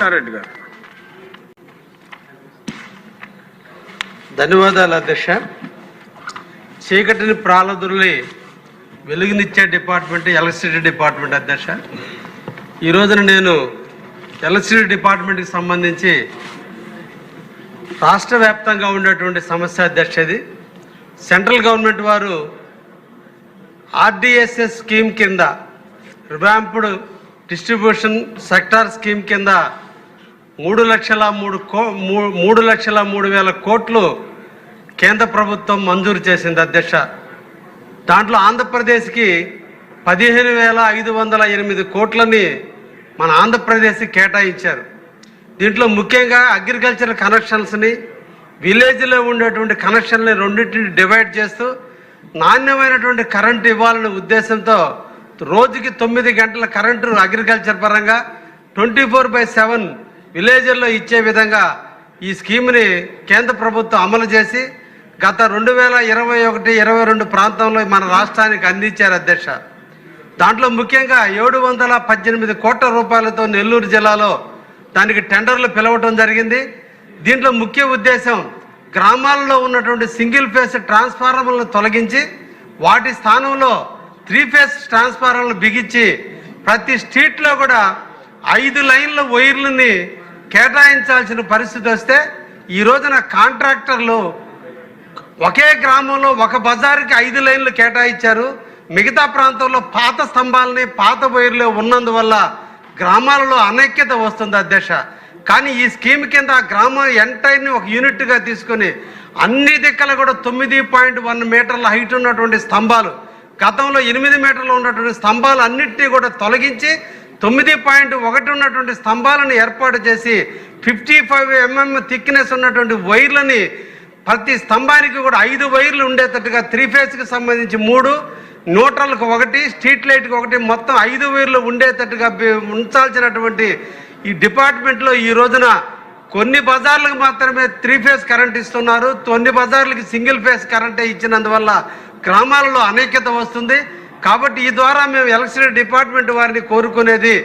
కృష్ణారెడ్డి గారు. ధన్యవాదాలు అధ్యక్ష. చీకటిని ప్రాలదురులే వెలుగునిచ్చే డిపార్ట్మెంట్ ఎలక్ట్రిసిటీ డిపార్ట్మెంట్ అధ్యక్ష. ఈ రోజున నేను ఎలక్ట్రిసిటీ డిపార్ట్మెంట్కి సంబంధించి రాష్ట్ర వ్యాప్తంగా ఉండేటువంటి సమస్య అధ్యక్ష ఇది. సెంట్రల్ గవర్నమెంట్ వారు ఆర్డిఎస్ఎస్ స్కీమ్ కింద రివాంప్డ్ డిస్ట్రిబ్యూషన్ సెక్టార్ స్కీమ్ కింద మూడు లక్షల మూడు కో మూ- మూడు లక్షల మూడు వేల కోట్లు కేంద్ర ప్రభుత్వం మంజూరు చేసింది అధ్యక్ష. దాంట్లో ఆంధ్రప్రదేశ్కి పదిహేను వేల ఐదు వందల ఎనిమిది కోట్లని మన ఆంధ్రప్రదేశ్కి కేటాయించారు. దీంట్లో ముఖ్యంగా అగ్రికల్చర్ కనెక్షన్స్ని విలేజ్లో ఉండేటువంటి కనెక్షన్ని రెండింటిని డివైడ్ చేస్తూ నాణ్యమైనటువంటి కరెంట్ ఇవ్వాలనే ఉద్దేశంతో రోజుకి తొమ్మిది గంటల కరెంటు అగ్రికల్చర్ పరంగా ట్వంటీ ఫోర్ బై సెవెన్ విలేజ్ల్లో ఇచ్చే విధంగా ఈ స్కీమ్ని కేంద్ర ప్రభుత్వం అమలు చేసి గత రెండు వేల ఇరవై ఒకటి ఇరవై రెండు ప్రాంతంలో మన రాష్ట్రానికి అందించారు అధ్యక్ష. దాంట్లో ముఖ్యంగా ఏడు వందల పద్దెనిమిది కోట్ల రూపాయలతో నెల్లూరు జిల్లాలో దానికి టెండర్లు పిలవటం జరిగింది. దీంట్లో ముఖ్య ఉద్దేశం గ్రామాల్లో ఉన్నటువంటి సింగిల్ ఫేస్ ట్రాన్స్ఫార్మర్లను తొలగించి వాటి స్థానంలో త్రీ ఫేస్ ట్రాన్స్ఫార్మర్లను బిగించి ప్రతి స్ట్రీట్లో కూడా ఐదు లైన్ల వైర్లని కేటాయించాల్సిన పరిస్థితి వస్తే ఈ రోజున కాంట్రాక్టర్లు ఒకే గ్రామంలో ఒక బజారుకి ఐదు లైన్లు కేటాయించారు. మిగతా ప్రాంతంలో పాత స్తంభాలని పాత వైర్లు ఉన్నందువల్ల గ్రామాలలో అనైక్యత వస్తుంది అధ్యక్ష. కానీ ఈ స్కీమ్ కింద ఆ గ్రామం ఎంటైర్ని ఒక యూనిట్గా తీసుకొని అన్ని దిక్కల కూడా తొమ్మిది పాయింట్ వన్ మీటర్ల హైట్ ఉన్నటువంటి స్తంభాలు గతంలో ఎనిమిది మీటర్లు ఉన్నటువంటి స్తంభాలు అన్నింటినీ కూడా తొలగించి తొమ్మిది పాయింట్ ఒకటి ఉన్నటువంటి స్తంభాలను ఏర్పాటు చేసి ఫిఫ్టీ ఫైవ్ ఎంఎం థిక్నెస్ ఉన్నటువంటి వైర్లని ప్రతి స్తంభానికి కూడా ఐదు వైర్లు ఉండేటట్టుగా త్రీ ఫేస్కి సంబంధించి మూడు న్యూట్రల్కి ఒకటి స్ట్రీట్ లైట్కి ఒకటి మొత్తం ఐదు వైర్లు ఉండేటట్టుగా ఉంచాల్సినటువంటి ఈ డిపార్ట్మెంట్లో ఈ రోజున కొన్ని బజార్లకు మాత్రమే త్రీ ఫేస్ కరెంట్ ఇస్తున్నారు. కొన్ని బజార్లకి సింగిల్ ఫేస్ కరెంటే ఇచ్చినందువల్ల గ్రామాలలో అనేక్యత వస్తుంది. కాబట్టి ఈ ద్వారా మేము ఎలక్షన్ డిపార్ట్మెంట్ వారిని కోరుకునేది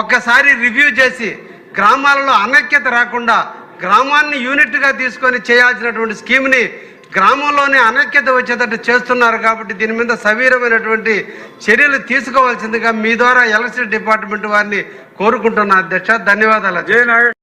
ఒక్కసారి రివ్యూ చేసి గ్రామాలలో అనైక్యత రాకుండా గ్రామాన్ని యూనిట్గా తీసుకొని చేయాల్సినటువంటి స్కీమ్ని గ్రామంలోనే అనైక్యత వచ్చేటట్టు చేస్తున్నారు కాబట్టి దీని మీద సవీరమైనటువంటి చర్యలు తీసుకోవాల్సిందిగా మీ ద్వారా ఎలక్షన్ డిపార్ట్మెంట్ వారిని కోరుకుంటున్నా అధ్యక్ష ధన్యవాదాలు అధ్యక్ష.